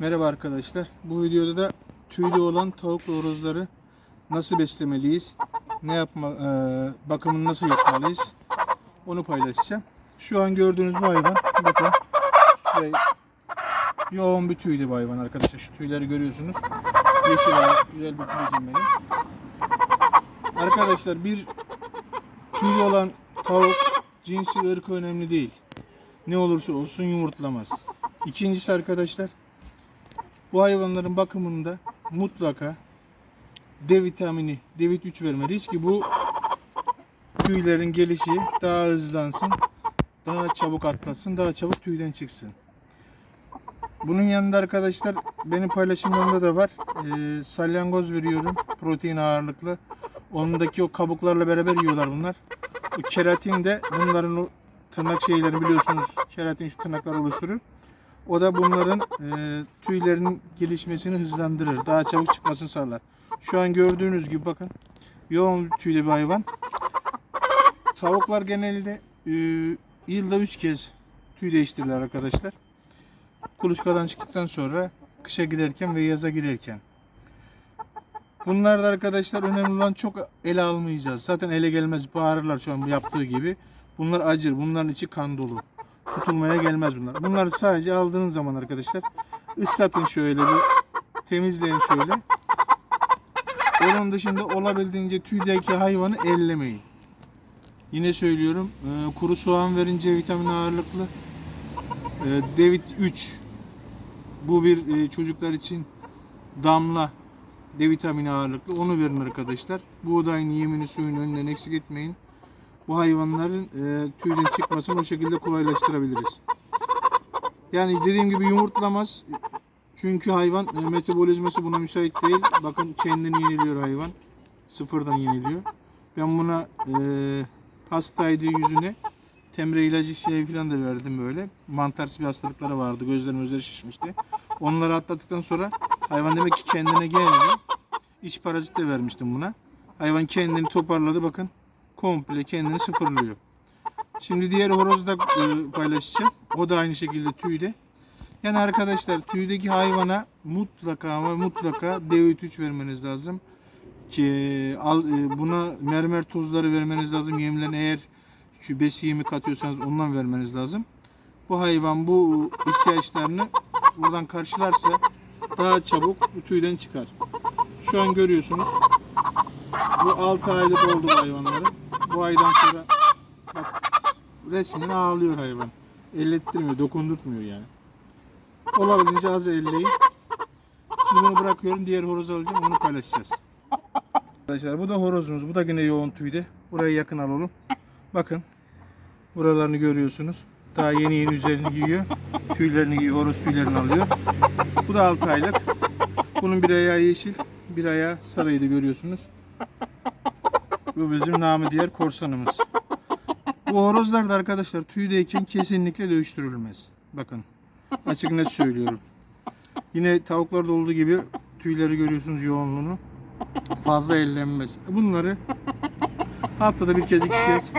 Merhaba arkadaşlar. Bu videoda da tüylü olan tavuk ve horozları nasıl beslemeliyiz? Ne yapma, e, bakımını nasıl yapmalıyız? Onu paylaşacağım. Şu an gördüğünüz bu hayvan, bakın şurayı, yoğun bir tüylü bu hayvan arkadaşlar. Şu tüyleri görüyorsunuz. Yeşil ayak, güzel bir tüycüm benim. Arkadaşlar bir tüylü olan tavuk cinsi ırkı önemli değil. Ne olursa olsun yumurtlamaz. İkincisi arkadaşlar bu hayvanların bakımında mutlaka D vitamini, D 3 vermeliyiz ki bu tüylerin gelişi daha hızlansın, daha çabuk atlasın, daha çabuk tüyden çıksın. Bunun yanında arkadaşlar benim paylaşımlarımda da var. Ee, salyangoz veriyorum protein ağırlıklı. Ondaki o kabuklarla beraber yiyorlar bunlar. Bu keratin de bunların o tırnak şeylerini biliyorsunuz. Keratin şu tırnaklar oluşturur. O da bunların e, tüylerinin gelişmesini hızlandırır. Daha çabuk çıkmasını sağlar. Şu an gördüğünüz gibi bakın. Yoğun tüylü bir hayvan. Tavuklar genelde e, yılda 3 kez tüy değiştirirler arkadaşlar. Kuluçkadan çıktıktan sonra kışa girerken ve yaza girerken. Bunlar da arkadaşlar önemli olan çok ele almayacağız. Zaten ele gelmez bağırırlar şu an yaptığı gibi. Bunlar acır. Bunların içi kan dolu tutulmaya gelmez bunlar. Bunları sadece aldığınız zaman arkadaşlar ıslatın şöyle bir temizleyin şöyle. Onun dışında olabildiğince tüydeki hayvanı ellemeyin. Yine söylüyorum e, kuru soğan verince vitamin ağırlıklı. E, David 3 bu bir e, çocuklar için damla D vitamini ağırlıklı. Onu verin arkadaşlar. Buğdayın yemini suyunu önünden eksik etmeyin bu hayvanların e, tüyden çıkmasını o şekilde kolaylaştırabiliriz. Yani dediğim gibi yumurtlamaz. Çünkü hayvan e, metabolizması buna müsait değil. Bakın kendini yeniliyor hayvan. Sıfırdan yeniliyor. Ben buna e, hastaydı yüzüne temre ilacı şey falan da verdim böyle. Mantarsı bir hastalıkları vardı. Gözlerim özleri şişmişti. Onları atlattıktan sonra hayvan demek ki kendine geldi. İç parazit de vermiştim buna. Hayvan kendini toparladı bakın komple kendini sıfırlıyor. Şimdi diğer horozu da e, paylaşacağım. O da aynı şekilde tüyde. Yani arkadaşlar tüydeki hayvana mutlaka ama mutlaka D3 vermeniz lazım. Ki al, e, buna mermer tozları vermeniz lazım. Yemlerini eğer şu besi yemi katıyorsanız ondan vermeniz lazım. Bu hayvan bu ihtiyaçlarını buradan karşılarsa daha çabuk bu tüyden çıkar. Şu an görüyorsunuz. Bu 6 aylık oldu bu hayvanların. Bu aydan sonra bak resmen ağlıyor hayvan. Ellettirmiyor, dokundurtmuyor yani. Olabildiğince az elleyin. Şimdi bunu bırakıyorum. Diğer horozu alacağım. Onu paylaşacağız. Arkadaşlar bu da horozumuz. Bu da yine yoğun tüyde. Buraya yakın alalım. Bakın. Buralarını görüyorsunuz. Daha yeni yeni üzerini giyiyor. Tüylerini giyiyor. Horoz tüylerini alıyor. Bu da 6 aylık. Bunun bir ayağı yeşil. Bir ayağı sarıydı görüyorsunuz. Bu bizim namı diğer korsanımız. Bu horozlar da arkadaşlar tüydeyken kesinlikle dövüştürülmez. Bakın açık net söylüyorum. Yine tavuklarda olduğu gibi tüyleri görüyorsunuz yoğunluğunu. Fazla ellenmez. Bunları haftada bir kez iki kez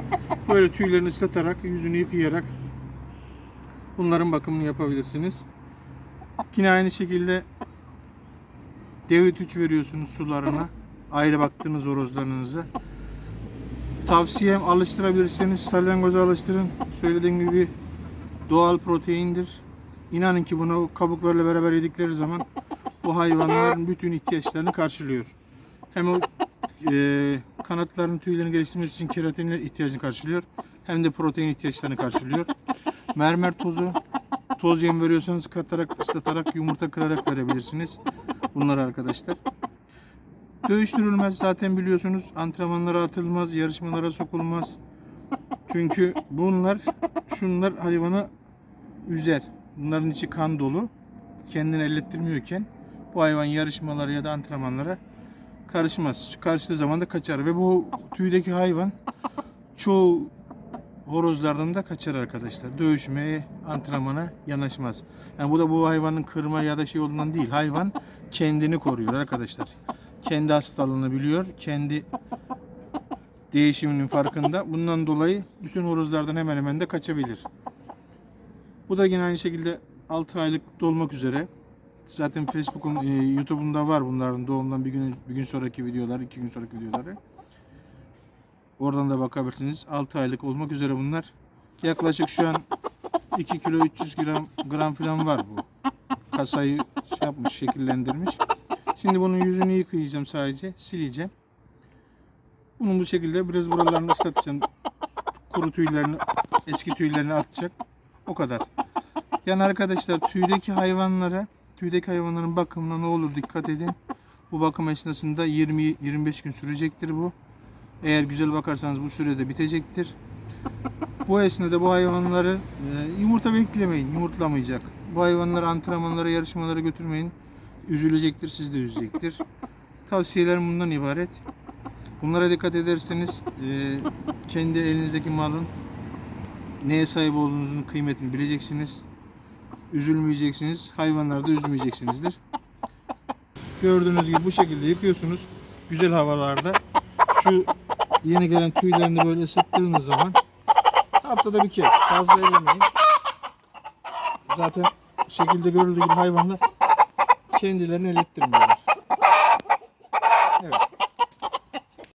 böyle tüylerini ıslatarak yüzünü yıkayarak bunların bakımını yapabilirsiniz. Yine aynı şekilde David 3 veriyorsunuz sularına. Ayrı baktığınız horozlarınıza. Tavsiyem alıştırabilirseniz salyangozu alıştırın. Söylediğim gibi doğal proteindir. İnanın ki bunu kabuklarla beraber yedikleri zaman bu hayvanların bütün ihtiyaçlarını karşılıyor. Hem o e, kanatlarının tüylerini geliştirmesi için keratin ihtiyacını karşılıyor. Hem de protein ihtiyaçlarını karşılıyor. Mermer tozu, toz yem veriyorsanız katarak, ıslatarak, yumurta kırarak verebilirsiniz. Bunlar arkadaşlar. Dövüştürülmez zaten biliyorsunuz. Antrenmanlara atılmaz, yarışmalara sokulmaz. Çünkü bunlar, şunlar hayvanı üzer. Bunların içi kan dolu. Kendini ellettirmiyorken bu hayvan yarışmalara ya da antrenmanlara karışmaz. Karıştığı zaman da kaçar ve bu tüydeki hayvan çoğu horozlardan da kaçar arkadaşlar. Dövüşmeye, antrenmana yanaşmaz. Yani bu da bu hayvanın kırma ya da şey olduğundan değil. Hayvan kendini koruyor arkadaşlar. Kendi hastalığını biliyor. Kendi değişiminin farkında. Bundan dolayı bütün horozlardan hemen hemen de kaçabilir. Bu da yine aynı şekilde 6 aylık dolmak üzere. Zaten Facebook'un, e, YouTube'un var bunların doğumdan bir gün bir gün sonraki videoları, iki gün sonraki videoları. Oradan da bakabilirsiniz. 6 aylık olmak üzere bunlar. Yaklaşık şu an 2 kilo 300 gram gram falan var bu. Kasayı şey yapmış, şekillendirmiş. Şimdi bunun yüzünü yıkayacağım sadece, sileceğim. Bunun bu şekilde biraz buralarını ıslatacağım. Kuru tüylerini, eski tüylerini atacak. O kadar. Yani arkadaşlar tüydeki hayvanlara, tüydeki hayvanların bakımına ne olur dikkat edin. Bu bakım esnasında 20-25 gün sürecektir bu. Eğer güzel bakarsanız bu sürede bitecektir. Bu esnada bu hayvanları e, yumurta beklemeyin, yumurtlamayacak. Bu hayvanları antrenmanlara, yarışmalara götürmeyin. Üzülecektir, siz de üzecektir. Tavsiyelerim bundan ibaret. Bunlara dikkat ederseniz e, kendi elinizdeki malın neye sahip olduğunuzun kıymetini bileceksiniz. Üzülmeyeceksiniz. Hayvanları da üzmeyeceksinizdir. Gördüğünüz gibi bu şekilde yıkıyorsunuz. Güzel havalarda. Şu yeni gelen tüylerini böyle ısıttığınız zaman haftada bir kere fazla ellemeyin. Zaten şekilde görüldüğü gibi hayvanlar kendilerini elettirmiyorlar.